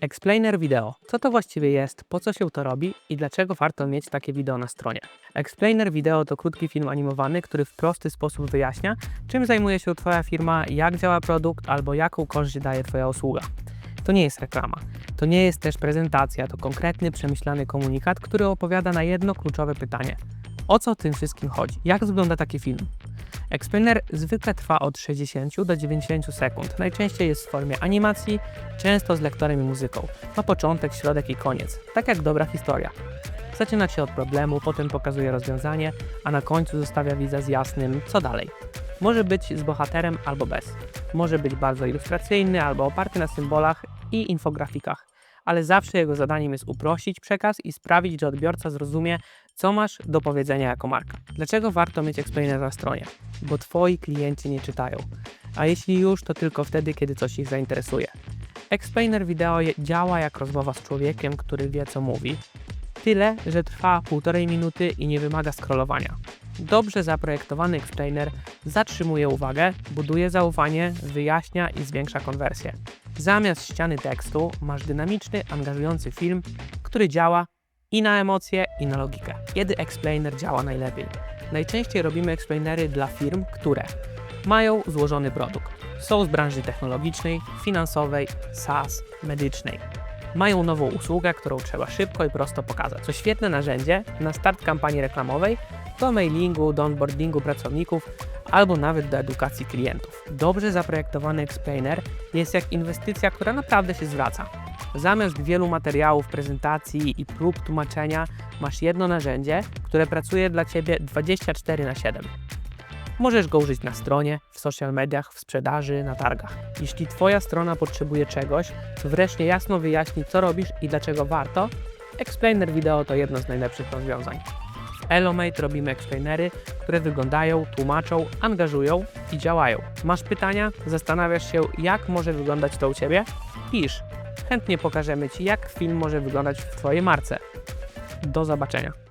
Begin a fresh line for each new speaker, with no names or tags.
Explainer Video. Co to właściwie jest, po co się to robi i dlaczego warto mieć takie wideo na stronie? Explainer Video to krótki film animowany, który w prosty sposób wyjaśnia, czym zajmuje się Twoja firma, jak działa produkt albo jaką korzyść daje Twoja usługa. To nie jest reklama. To nie jest też prezentacja, to konkretny, przemyślany komunikat, który opowiada na jedno kluczowe pytanie. O co tym wszystkim chodzi? Jak wygląda taki film? Explainer zwykle trwa od 60 do 90 sekund. Najczęściej jest w formie animacji, często z lektorem i muzyką. Ma początek, środek i koniec, tak jak dobra historia. Zaczyna się od problemu, potem pokazuje rozwiązanie, a na końcu zostawia widza z jasnym, co dalej. Może być z bohaterem albo bez. Może być bardzo ilustracyjny albo oparty na symbolach i infografikach, ale zawsze jego zadaniem jest uprościć przekaz i sprawić, że odbiorca zrozumie, co masz do powiedzenia jako marka. Dlaczego warto mieć explainer na stronie? Bo twoi klienci nie czytają. A jeśli już, to tylko wtedy, kiedy coś ich zainteresuje. Explainer wideo działa jak rozmowa z człowiekiem, który wie, co mówi. Tyle, że trwa półtorej minuty i nie wymaga scrollowania. Dobrze zaprojektowany explainer zatrzymuje uwagę, buduje zaufanie, wyjaśnia i zwiększa konwersję. Zamiast ściany tekstu masz dynamiczny, angażujący film, który działa i na emocje, i na logikę. Kiedy explainer działa najlepiej? Najczęściej robimy explainery dla firm, które mają złożony produkt. Są z branży technologicznej, finansowej, SaaS, medycznej. Mają nową usługę, którą trzeba szybko i prosto pokazać. To świetne narzędzie na start kampanii reklamowej, do mailingu, do onboardingu pracowników albo nawet do edukacji klientów. Dobrze zaprojektowany explainer jest jak inwestycja, która naprawdę się zwraca. Zamiast wielu materiałów, prezentacji i prób tłumaczenia, masz jedno narzędzie, które pracuje dla Ciebie 24 na 7. Możesz go użyć na stronie, w social mediach, w sprzedaży, na targach. Jeśli Twoja strona potrzebuje czegoś, wreszcie jasno wyjaśni, co robisz i dlaczego warto, Explainer Video to jedno z najlepszych rozwiązań. W Elomate robimy explainery, które wyglądają, tłumaczą, angażują i działają. Masz pytania? Zastanawiasz się, jak może wyglądać to u Ciebie? Pisz. Chętnie pokażemy Ci, jak film może wyglądać w Twojej marce. Do zobaczenia.